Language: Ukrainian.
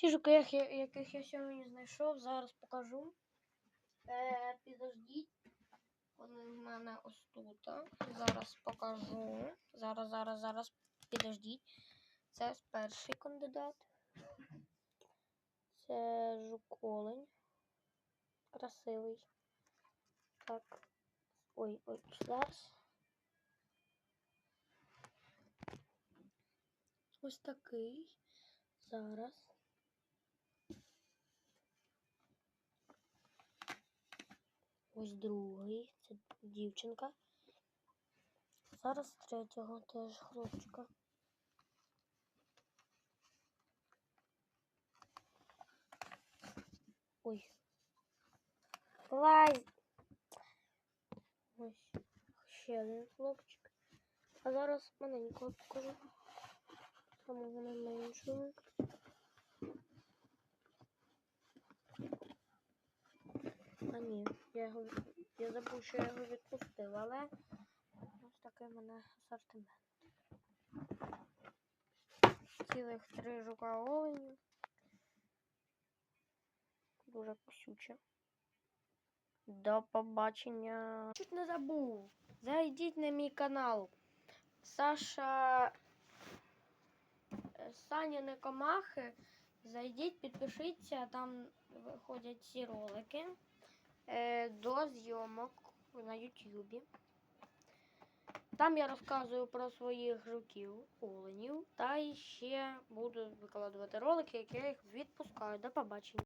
Всі жуки, яких я- сьогодні знайшов, зараз покажу. Е, підождіть. Вони в мене ось тут. Зараз покажу. Зараз, зараз, зараз. Підождіть. Це перший кандидат. Це жук-олень. Красивий. Так. Ой, ой, зараз. Ось такий. Зараз. Ось другий. Це дівчинка. Зараз третього теж хлопчика. Ой. Лазь. Ось ще один хлопчик. А зараз маленького покажу. Самого найменшого. А я його я забув, що я його відпустив, але ось такий в мене асортимент. Цілих три жука оленів. Дуже кусюче. До побачення. Чуть не забув. Зайдіть на мій канал. Саша е, Саня Комахи. Зайдіть, підпишіться, там виходять ці ролики е, до зйомок на Ютубі. Там я розказую про своїх жуків, оленів, та ще буду викладувати ролики, які я їх відпускаю. До побачення.